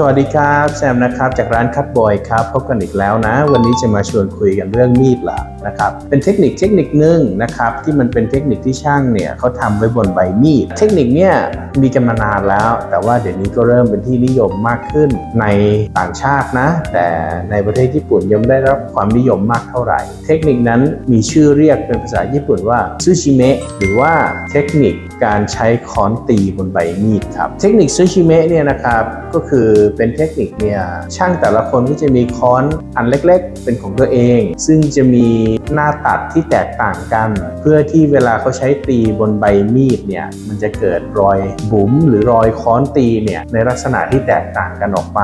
สวัสดีครับแซมนะครับจากร้านคัตบอยครับพบกันอีกแล้วนะ วันนี้จะมาชวนคุยกันเรื่องมีดหละนะครับเป็นเทคนิคเทคนิคนึ่งนะครับที่มันเป็นเทคนิคที่ช่างเนี่ยเขาทำไว้บนใบมีดเทคนิคเนี่ยมีกันมานานแล้ว แต่ว่าเดี๋ยวนี้ก็เริ่มเป็นที่นิยมมากขึ้นในต่างชาตินะ แต่ในประเทศญี่ปุ่นยังไม่ได้รับความนิยมมากเท่าไหร่ เทคนิคนั้นมีชื่อเรียกเป็นภาษาญี่ปุ่นว่าซูชิเมะหรือว่าเทคนิคการใช้ค้อนตีบนใบมีดครับเทคนิคซูชิเมะเนี่ยนะครับก็คือเป็นเทคนิคเนี่ยช่างแต่ละคนก็จะมีค้อนอันเล็ก ๆ เป็นของตัวเอง ซึ่งจะมีหน้าตัดที่แตกต่างกัน เพื่อที่เวลาเขาใช้ตีบนใบมีดเนี่ยมันจะเกิดรอยบุ๋มหรือรอยค้อนตีเนี่ยในลักษณะที่แตกต่างกันออกไป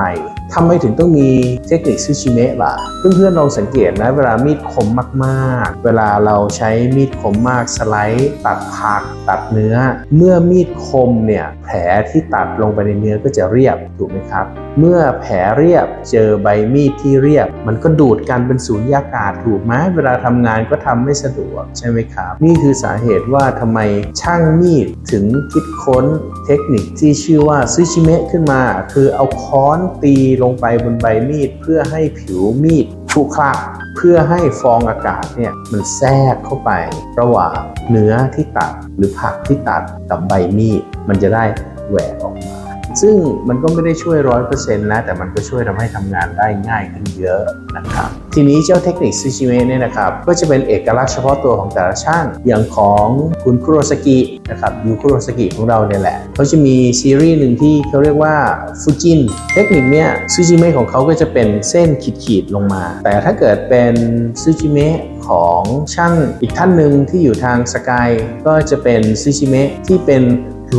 ทำไมถึงต้องมีเทคนิคซูชิเมะล่ะเพื่อนๆลองสังเกตนะเวลามีดคมมากๆ เวลาเราใช้มีดคมมากสไลด์ตัดผักตัดเนื้อ เมื่อมีดคมเนี่ยแผลที่ตัดลงไปในเนื้อก็จะเรียบถูกไหมครับ เมื่อแผลเรียบเจอใบมีดที่เรียบ มันก็ดูดกันเป็นสูญญากาศถูกไหมเวลาทำงานก็ทำไม่สะดวกใช่ไหมครับ นี่คือสาเหตุว่าทำไมช่างมีดถึงคิดค้นเทคนิคที่ชื่อว่าซูชิเมะขึ้นมา คือเอาค้อนตีลงไปบนใบมีด เพื่อให้ผิวมีดขรุขระเพื่อให้ฟองอากาศเนี่ยมันแทรกเข้าไป ระหว่างเนื้อที่ตัดหรือผักที่ตัดกับใบมีด มันจะได้แหวกออกมา ซึ่งมันก็ไม่ได้ช่วยร้อยเปอร์เซ็นต์นะ แต่มันก็ช่วยทำให้ทำงานได้ง่ายขึ้นเยอะนะครับ ทีนี้เจ้าเทคนิคซูชิเมะเนี่ยนะครับ ก็จะเป็นเอกลักษณ์เฉพาะตัวของแต่ละช่าง อย่างของคุณคุโรสกินะครับยูคุโรสกิของเราเนี่ยแหละเขาจะมีซีรีส์หนึ่งที่เขาเรียกว่าฟูจินเทคนิคเนี่ยซูชิเมะของเขาก็จะเป็นเส้นขีดๆลงมา แต่ถ้าเกิดเป็นซูชิเมะของช่างอีกท่านหนึ่งที่อยู่ทางสกายก็จะเป็นซูชิเมะที่เป็น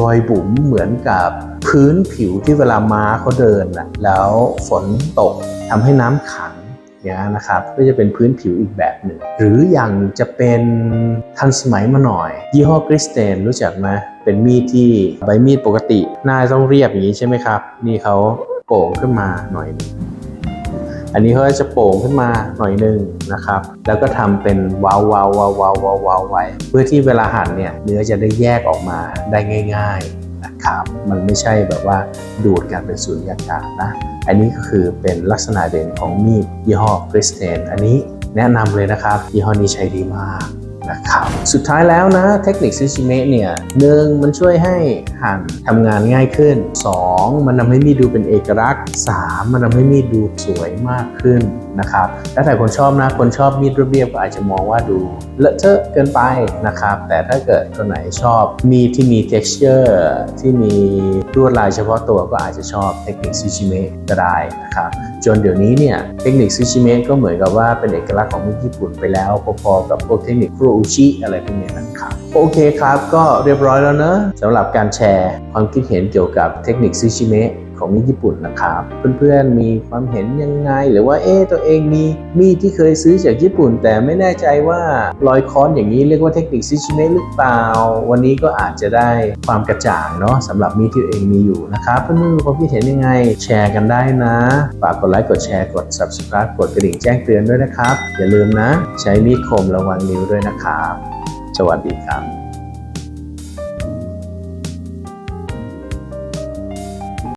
รอยบุ๋มเหมือนกับพื้นผิวที่เวลาม้าเขาเดินน่ะแล้วฝนตกทำให้น้ำขังเนี่ยนะครับก็จะเป็นพื้นผิวอีกแบบหนึ่ง หรืออย่างจะเป็นทันสมัยมาหน่อย ยี่ห้อกริสเตนรู้จักไหมเป็นมีดที่ใบมีดปกติหน้าต้องเรียบอย่างนี้ใช่ไหมครับ นี่เขาโป่งขึ้นมาหน่อยนึง อันนี้เขาจะโป่งขึ้นมาหน่อยหนึงนะครับ แล้วก็ทำเป็นวาววาววาววาววาวาวไว้ เพื่อที่เวลาหั่นเนี่ยเนื้อจะได้แยกออกมาได้ง่าย ๆนะครับ มันไม่ใช่แบบว่าดูดกันเป็นสูญญากาศนะ อันนี้ก็คือเป็นลักษณะเด่นของมีดยี่ห้อกริสเตนอันนี้แนะนำเลยนะครับยี่ห้อนี้ใช้ดีมากนะครับสุดท้ายแล้วนะเทคนิคซูชิเมะเนี่ยหนึ่งมันช่วยให้หั่นทำงานง่ายขึ้น 2. มันทำให้มีดดูเป็นเอกลักษณ์ 3. มันทำให้มีดดูสวยมากขึ้นนะครับแล้วแต่คนชอบนะคนชอบมีดเรียบๆก็อาจจะมองว่าดูเลอะเทอะเกินไปนะครับแต่ถ้าเกิดคนไหนชอบมีดที่มี texture ที่มีลวดลายเฉพาะตัวก็อาจจะชอบเทคนิคซูชิเมะก็ได้นะครับจนเดี๋ยวนี้เนี่ยเทคนิคซูชิเมะก็เหมือนกับว่าเป็นเอกลักษณ์ของมีดญี่ปุ่นไปแล้วพอๆกับพวกเทคนิคคุโรอุชิอะไรพวกนี้นะครับ โอเคครับ ก็เรียบร้อยแล้วเนอะสำหรับการแชร์ความคิดเห็นเกี่ยวกับเทคนิคซูชิเมะของมีดญี่ปุ่นนะครับ เพื่อนๆมีความเห็นยังไง หรือว่าเอ๊ตัวเองมีมีดที่เคยซื้อจากญี่ปุ่น แต่ไม่แน่ใจว่ารอยค้อนอย่างนี้เรียกว่าเทคนิคซูชิเมะหรือเปล่า วันนี้ก็อาจจะได้ความกระจ่างเนาะสำหรับมีดที่ตัวเองมีอยู่นะครับ เพื่อนๆความคิดเห็นยังไง แชร์กันได้นะ ฝากกดไลค์กดแชร์กด subscribe กดกระดิ่งแจ้งเตือนด้วยนะครับอย่าลืมนะ ใช้มีดคมระวังนิ้วด้วยนะครับ สวัสดีครับ